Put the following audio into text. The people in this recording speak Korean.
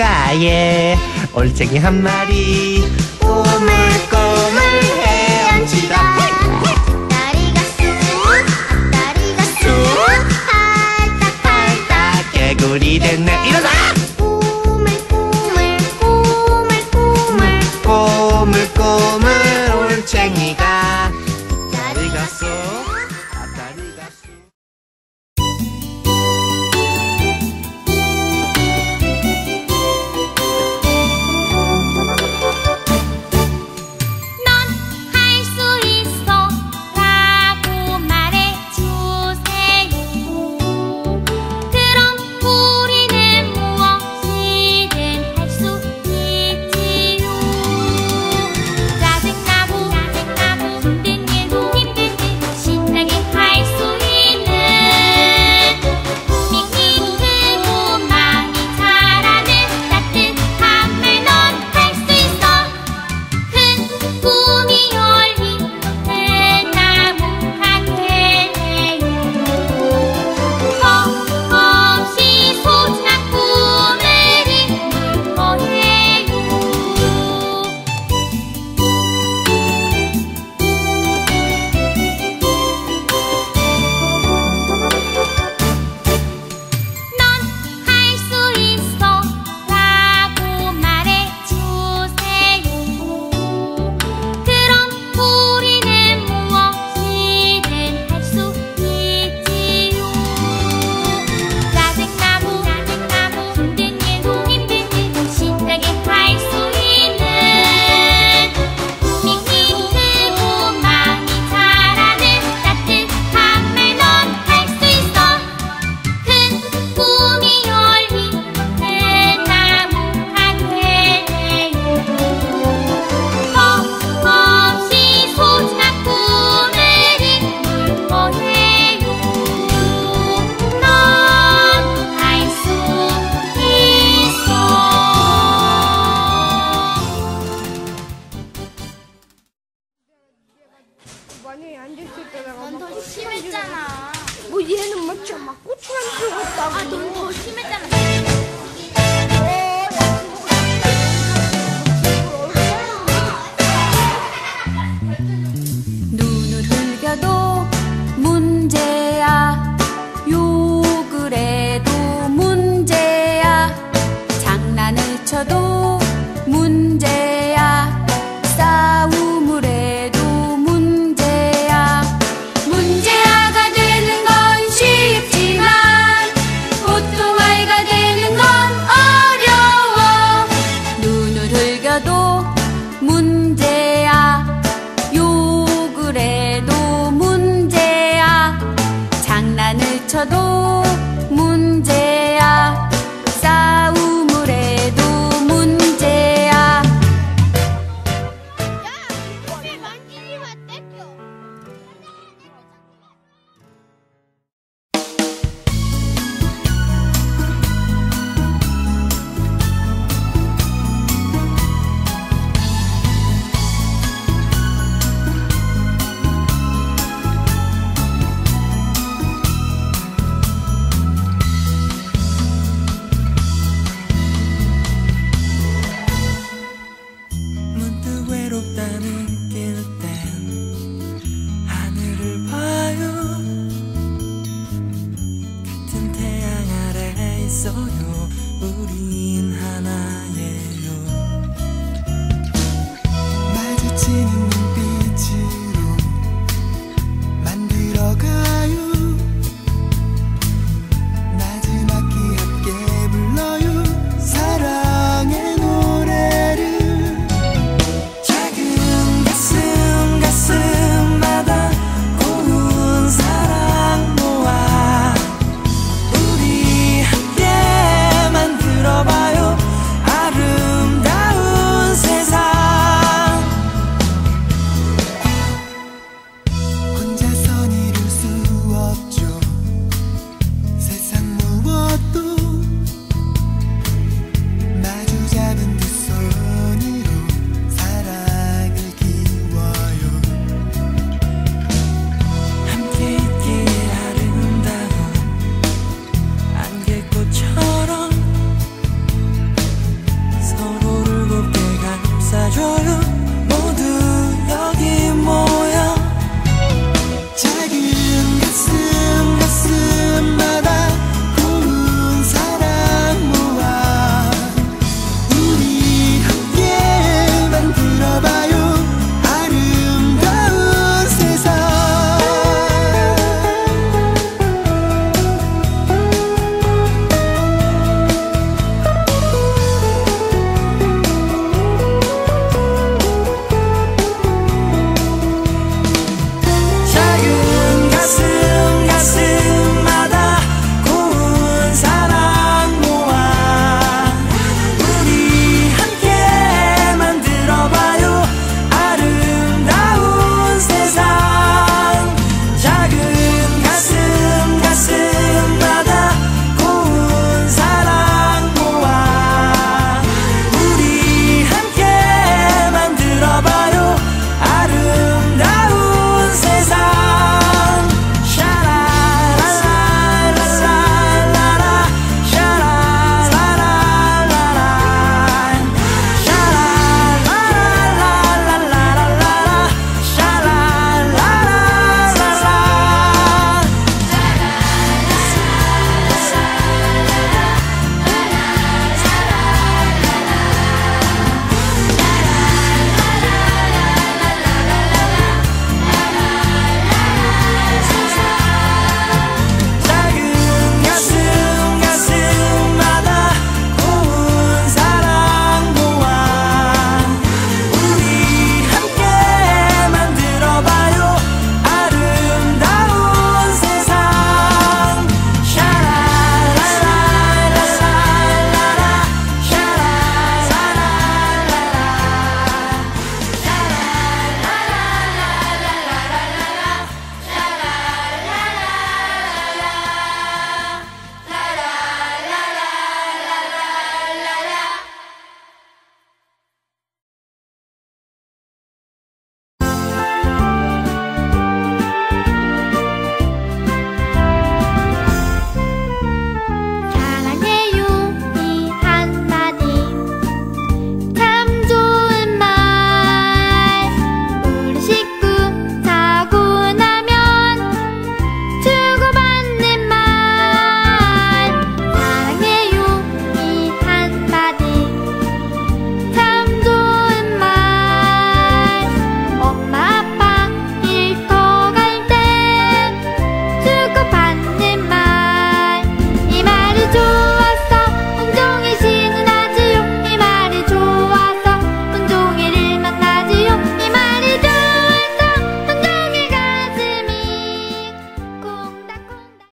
예. 바닷가에 올챙이 한 마리. 꼬물꼬물 헤엄치다. 다리가 쑥 앞다리가 쑥 팔딱팔딱 개구리 됐네. 일어나! 앉을 수 있다가 넌더 심했잖아. 뭐 얘는 막저막 고추랑 들고 있다고. 아, 넌 더 심했잖아.